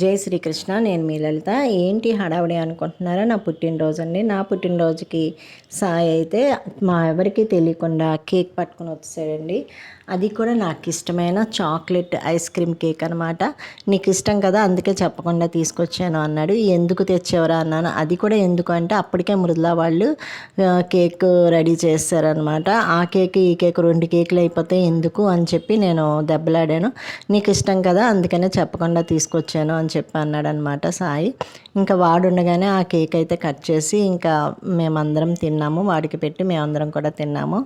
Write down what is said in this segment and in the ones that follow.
జై శ్రీకృష్ణ నేను మీ లలిత. ఏంటి హడావిడి అనుకుంటున్నారా నా పుట్టినరోజు అండి? నా పుట్టినరోజుకి సాయి అయితే మా ఎవరికి తెలియకుండా కేక్ పట్టుకుని వచ్చేసాడండి. అది కూడా నాకు ఇష్టమైన చాక్లెట్ ఐస్ క్రీమ్ కేక్ అనమాట నీకు ఇష్టం కదా అందుకే చెప్పకుండా తీసుకొచ్చాను అన్నాడు. ఎందుకు తెచ్చేవరా అన్నాను. అది కూడా ఎందుకు అంటే అప్పటికే మృదులా వాళ్ళు కేక్ రెడీ చేస్తారనమాట ఆ కేక్ ఈ కేక్ రెండు కేకులు అయిపోతే ఎందుకు? అని చెప్పి నేను దెబ్బలాడాను. నీకు ఇష్టం కదా అందుకనే చెప్పకుండా తీసుకొచ్చాను అని చెప్పి అన్నాడు అనమాట సాయి. ఇంకా వాడు ఉండగానే ఆ కేక్ అయితే కట్ చేసి ఇంకా మేమందరం తిన్నాము. వాడికి పెట్టి మేమందరం కూడా తిన్నాము.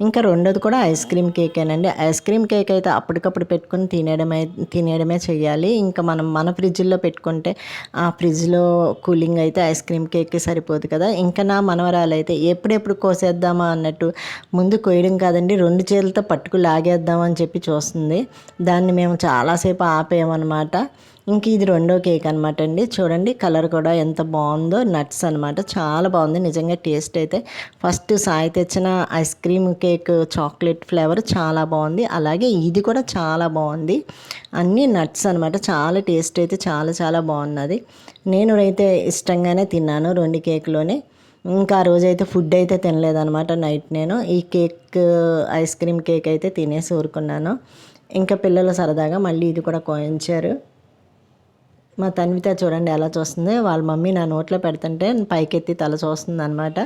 ఇంకా రెండోది కూడా ఐస్ క్రీమ్ కేకేనండి. ఐస్ క్రీమ్ కేక్ అయితే అప్పటికప్పుడు పెట్టుకుని తినేయడమే తినేయడమే చేయాలి ఇంకా మనం మన ఫ్రిడ్జ్లో పెట్టుకుంటే ఆ ఫ్రిడ్జ్లో కూలింగ్ అయితే ఐస్ క్రీమ్ కేక్కి సరిపోదు కదా. ఇంకా నా మనవరాలు అయితే ఎప్పుడెప్పుడు కోసేద్దామా అన్నట్టు ముందు కోయడం కాదండి రెండు చేతులతో పట్టుకు లాగేద్దామని చెప్పి చూస్తుంది. దాన్ని మేము చాలాసేపు ఆపేయమన్నమాట. ఇంక ఇది రెండో కేక్ అనమాట అండి. చూడండి కలర్ కూడా ఎంత బాగుందో నట్స్ అనమాట చాలా బాగుంది. నిజంగా టేస్ట్ అయితే ఫస్ట్ సాయి తెచ్చిన ice cream cake chocolate flavour చాలా బాగుంది. అలాగే ఇది కూడా చాలా బాగుంది. అన్నీ నట్స్ అనమాట చాలా టేస్ట్ అయితే చాలా చాలా బాగున్నది. నేను అయితే ఇష్టంగానే తిన్నాను రెండు కేక్లోనే. ఇంకా ఆ రోజైతే ఫుడ్ అయితే తినలేదనమాట నైట్ నేను. ఈ కేక్ ఐస్ క్రీమ్ కేక్ అయితే తినేసి ఊరుకున్నాను. ఇంకా పిల్లలు సరదాగా మళ్ళీ ఇది కూడా కోయించారు. మా తన్విత చూడండి ఎలా చూస్తుంది? వాళ్ళ మమ్మీ నా నోట్లో పెడుతుంటే పైకెత్తి తల చూస్తుంది అనమాట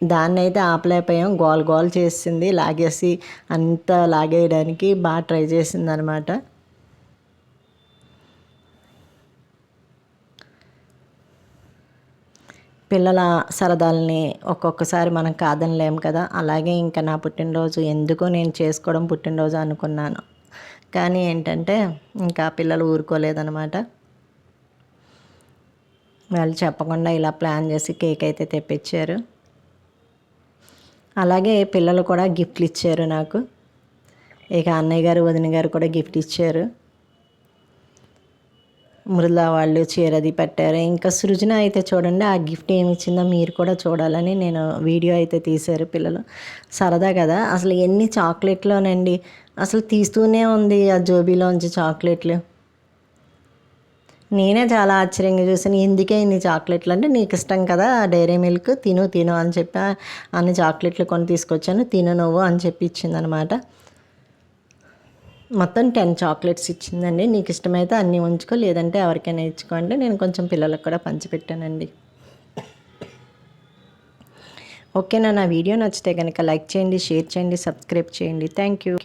దాన్ని అయితే ఆపలేకపోయాం. గోల్ గోల్ చేసింది లాగేసి అంత లాగేయడానికి బాగా ట్రై చేసింది అనమాట పిల్లల సరదాలని ఒక్కొక్కసారి మనం కాదనలేము కదా? అలాగే ఇంకా నా పుట్టినరోజు ఎందుకు నేను చేసుకోవడం పుట్టినరోజు అనుకున్నాను. కానీ ఏంటంటే ఇంకా పిల్లలు ఊరుకోలేదనమాట వాళ్ళు చెప్పకుండా ఇలా ప్లాన్ చేసి కేక్ అయితే తెప్పించారు. అలాగే పిల్లలు కూడా గిఫ్ట్లు ఇచ్చారు నాకు. ఇక అన్నయ్య గారు వదిన గారు కూడా గిఫ్ట్ ఇచ్చారు. మృదుల వాళ్ళు చీరది పెట్టారు. ఇంకా సృజన అయితే చూడండి ఆ గిఫ్ట్ ఏమి ఇచ్చిందో మీరు కూడా చూడాలని నేను వీడియో అయితే తీశారు పిల్లలు. సరదా కదా? అసలు ఎన్ని చాక్లెట్లోనండి. అసలు తీస్తూనే ఉంది ఆ జోబీలోంచి చాక్లెట్లు. నేనే చాలా ఆశ్చర్యంగా చూసాను ఎందుకే ఇన్ని చాక్లెట్లు? అంటే నీకు ఇష్టం కదా డైరీ మిల్క్ తిను తిను అని చెప్పి అన్ని చాక్లెట్లు కొని తీసుకొచ్చాను తిను నువ్వు అని చెప్పి ఇచ్చిందనమాట. మొత్తం టెన్ చాక్లెట్స్ ఇచ్చిందండి. నీకు ఇష్టమైతే అన్నీ ఉంచుకో లేదంటే ఎవరికైనా ఇచ్చుకోండి. నేను కొంచెం పిల్లలకు కూడా పంచిపెట్టానండి. ఓకేనా? నా వీడియో నచ్చితే కనుక లైక్ చేయండి షేర్ చేయండి సబ్స్క్రైబ్ చేయండి. Thank you.